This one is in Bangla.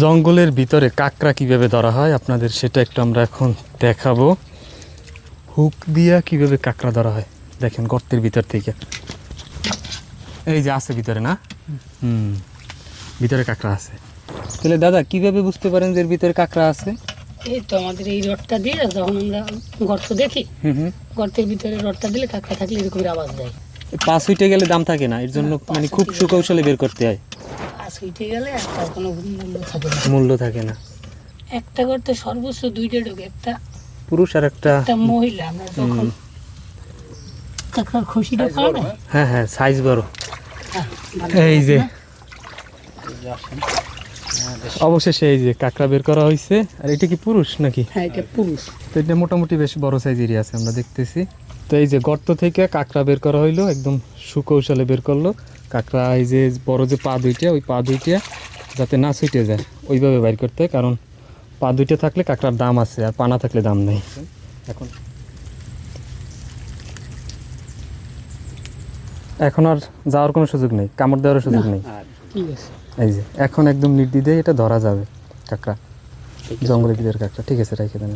জঙ্গলের ভিতরে কাকড়া কীভাবে ধরা হয় আপনাদের সেটা একটু আমরা এখন দেখাবো। হুক দিয়া কীভাবে কাঁকড়া ধরা হয় দেখেন গর্তের ভিতর থেকে। এই যে আছে ভিতরে না? হুম ভিতরে কাঁকড়া আছে। তাহলে দাদা কীভাবে বুঝতে পারেন যে এর ভিতরে কাঁকড়া আছে? এই তো আমাদের এই রডটা দিয়ে যখন আমরা গর্ত দেখি গর্তের ভিতরে রডটা দিলে কাঁকড়া থাকলে এরকম আওয়াজ দেয়। পাঁচ উইটে গেলে দাম থাকে না এর জন্য মানে খুব সুকৌশলে বের করতে হয়। পাঁচ গেলে একটা কোনো মূল্য থাকে না। মূল্য থাকে না। একটা করতে সর্বোচ্চ দুইটা ঢোকে একটা পুরুষ আর একটা একটা মহিলা আমরা যখন কাঁকড়ার খুশিটা পাও না হ্যাঁ হ্যাঁ সাইজ বড়। হ্যাঁ, এই যে? অবশেষে এই যে কাঁকড়া বের করা হয়েছে আর এটা কি পুরুষ নাকি? হ্যাঁ এটা পুরুষ। তো এটা মোটামুটি বেশ বড় সাইজেরই আছে আমরা দেখতেছি। তো এই যে গর্ত থেকে কাঁকড়া বের করা হইল একদম সুকৌশলে বের করল। কাঁকড়া এই যে বড় যে পা দুইটা ওই পা দুইটা যাতে না ছুটে যায় ওইভাবে বাইর করতে হয়। কারণ পা দুইটা থাকলে কাঁকড়ার দাম আছে আর পানা থাকলে দাম নেই। এখন এখন আর যাওয়ার কোনো সুযোগ নেই কামড় দেওয়ার সুযোগ নেই। ঠিক আছে? এই যে এখন একদম নির্দিদে এটা ধরা যাবে কাঁকড়া জঙ্গলের ভিতরে কাঁকড়া ঠিক আছে রেখে দেন।